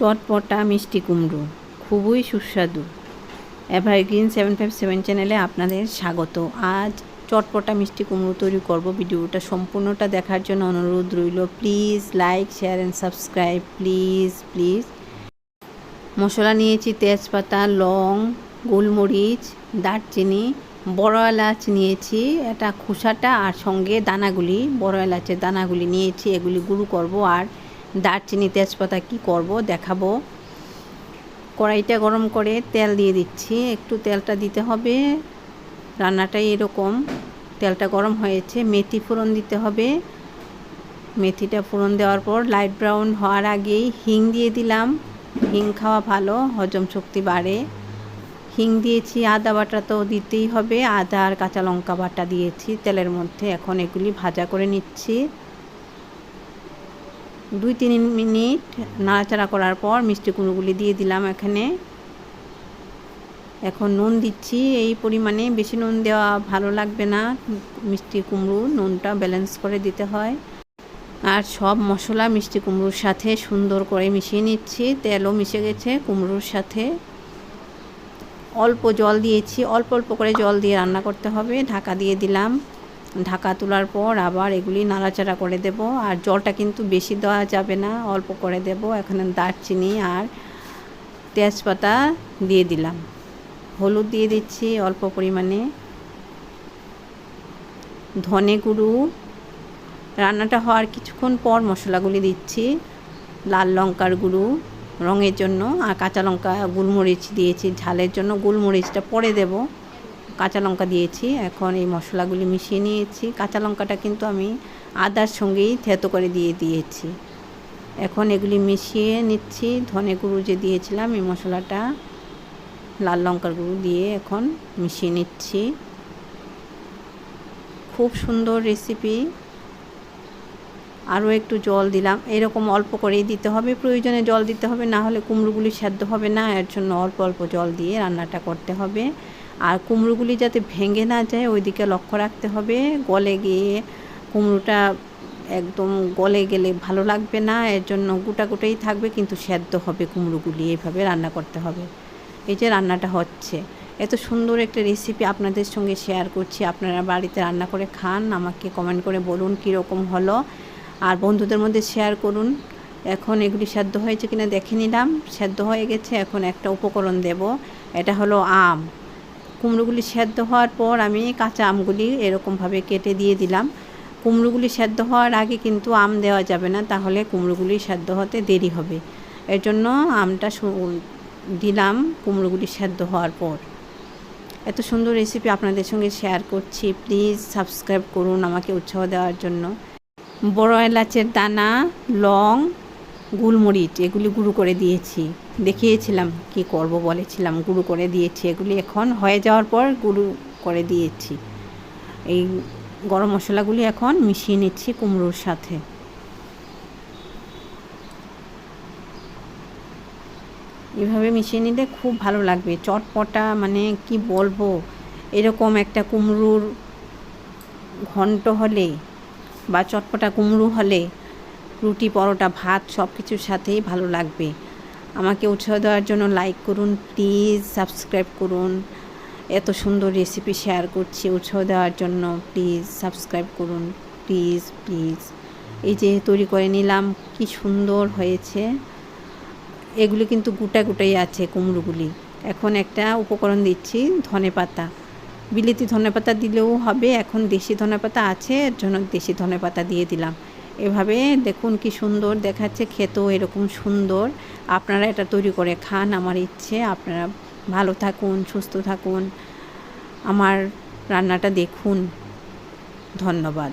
চটপটা মিষ্টি কুমড়ো, খুবই সুস্বাদু। এভারগ্রিন সেভেন ফাইভ সেভেন চ্যানেলে আপনাদের স্বাগত। আজ চটপটা মিষ্টি কুমড়ো তৈরি করব। ভিডিওটা সম্পূর্ণটা দেখার জন্য অনুরোধ রইল। Please like share and subscribe please please মশলা নিয়েছি তেজপাতা, লং, গোলমরিচ, দারচিনি, বড় এলাচ নিয়েছি, এটা খোসাটা আর সঙ্গে দানাগুলি, বড় এলাচের দানাগুলি নিয়েছি, এগুলি গুঁড়ো করব। আর দারচিনি তেজপাতা কি করব দেখাবো। কড়াইটা গরম করে তেল দিয়ে দিচ্ছি, একটু তেলটা দিতে হবে। রান্নাটাই এরকম, তেলটা গরম হয়েছে, মেথি ফোড়ন দিতে হবে। মেথিটা ফোড়ন দেওয়ার পর লাইট ব্রাউন হওয়ার আগেই হিং দিয়ে দিলাম। হিং খাওয়া ভালো, হজম শক্তি বাড়ে। হিং দিয়েছি, আদা বাটা তো দিতেই হবে। আদা আর কাঁচা লঙ্কা বাটা দিয়েছি তেলের মধ্যে। এখন এগুলি ভাজা করে নিচ্ছি। দুই তিন মিনিট নাড়াচাড়া করার পর মিষ্টি কুমড়োগুলি দিয়ে দিলাম এখানে। এখন নুন দিচ্ছি। এই পরিমাণে বেশি নুন দেওয়া ভালো লাগবে না। মিষ্টি কুমড়ো নুনটা ব্যালেন্স করে দিতে হয়। আর সব মশলা মিষ্টি কুমড়োর সাথে সুন্দর করে মিশিয়ে নিচ্ছি। তেলও মিশে গেছে কুমড়োর সাথে। অল্প জল দিয়েছি। অল্প অল্প করে জল দিয়ে রান্না করতে হবে। ঢাকা দিয়ে দিলাম। ঢাকা তোলার পর আবার এগুলি নাড়াচাড়া করে দেব। আর জলটা কিন্তু বেশি দেওয়া যাবে না, অল্প করে দেব। এখানে দারচিনি আর তেজপাতা দিয়ে দিলাম। হলুদ দিয়ে দিচ্ছি অল্প পরিমাণে। ধনে গুঁড়ো। রান্নাটা হওয়ার কিছুক্ষণ পর মশলাগুলি দিচ্ছি। লাল লঙ্কার গুঁড়ো রঙের জন্য। আর কাঁচা লঙ্কা গোলমরিচ দিয়েছি। ঝালের জন্য গোলমরিচটা পরে দেব। কাঁচা লঙ্কা দিয়েছি, এখন এই মশলাগুলি মিশিয়ে নিয়েছি। কাঁচা লঙ্কাটা কিন্তু আমি আদার সঙ্গেই থেতো করে দিয়ে দিয়েছি। এখন এগুলি মিশিয়ে নিচ্ছি, ধনে গুঁড়ো যে দিয়েছিলাম, এই মশলাটা লাল লঙ্কার গুঁড়ো দিয়ে এখন মিশিয়ে নিচ্ছি। খুব সুন্দর রেসিপি। আরও একটু জল দিলাম। এরকম অল্প করেই দিতে হবে, প্রয়োজনে জল দিতে হবে, না হলে কুমড়োগুলি সেদ্ধ হবে না, এর জন্য অল্প অল্প জল দিয়ে রান্নাটা করতে হবে। আর কুমড়োগুলি যাতে ভেঙে না যায়, ওইদিকে লক্ষ্য রাখতে হবে। গলে গিয়ে কুমড়োটা একদম গলে গেলে ভালো লাগবে না, এর জন্য গোটা গোটাই থাকবে, কিন্তু সেদ্ধ হবে কুমড়োগুলি। এইভাবে রান্না করতে হবে। এই যে রান্নাটা হচ্ছে। এত সুন্দর একটা রেসিপি আপনাদের সঙ্গে শেয়ার করছি। আপনারা বাড়িতে রান্না করে খান, আমাকে কমেন্ট করে বলুন কীরকম হলো। আর বন্ধুদের মধ্যে শেয়ার করুন। এখন এগুলি সেদ্ধ হয়েছে কিনা দেখে নিলাম। সেদ্ধ হয়ে গেছে, এখন একটা উপকরণ দেব। এটা হলো আম। কুমড়োগুলি সেদ্ধ হওয়ার পর আমি কাঁচা আমগুলি এরকমভাবে কেটে দিয়ে দিলাম। কুমড়োগুলি সেদ্ধ হওয়ার আগে কিন্তু আম দেওয়া যাবে না, তাহলে কুমড়োগুলি সেদ্ধ হতে দেরি হবে। এর জন্য আমটা দিলাম কুমড়োগুলি সেদ্ধ হওয়ার পর। এত সুন্দর রেসিপি আপনাদের সঙ্গে শেয়ার করছি প্লিজ সাবস্ক্রাইব করুন আমাকে উৎসাহ দেওয়ার জন্য। বড় এলাচের দানা, লং গোলমরিচ, এগুলি গুঁড়ো করে দিয়েছি। দেখিয়েছিলাম কি করব বলেছিলাম, গুঁড়ো করে দিয়েছি। এগুলি এখন হয়ে যাওয়ার পর গুঁড়ো করে দিয়েছি। এই গরম মশলাগুলি এখন মিশিয়ে নিচ্ছি কুমড়োর সাথে। এভাবে মিশিয়ে নিলে খুব ভালো লাগবে। চটপটা মানে কি বলব, এরকম একটা কুমড়োর ঘন্ট হলে বা চটপটা কুমড়ো হলে রুটি, পরোটা, ভাত সব কিছুর সাথেই ভালো লাগবে। আমাকে উৎসাহ দেওয়ার জন্য লাইক করুন প্লিজ সাবস্ক্রাইব করুন। এত সুন্দর রেসিপি শেয়ার করছি উৎসাহ দেওয়ার জন্য প্লিজ সাবস্ক্রাইব করুন প্লিজ প্লিজ এই যে তৈরি করে নিলাম, কি সুন্দর হয়েছে। এগুলি কিন্তু গোটা গোটাই আছে কুমড়োগুলি। এখন একটা উপকরণ দিচ্ছি, ধনে পাতা। বিলিতি ধনেপাতা দিলেও হবে, এখন দেশি ধনেপাতা আছে, এর জন্য দেশি ধনেপাতা দিয়ে দিলাম। এভাবে দেখুন কি সুন্দর দেখাচ্ছে, খেতেও এরকম সুন্দর। আপনারা এটা তৈরি করে খান আমার ইচ্ছে, আপনারা ভালো থাকুন, সুস্থ থাকুন। আমার রান্নাটা দেখুন। ধন্যবাদ।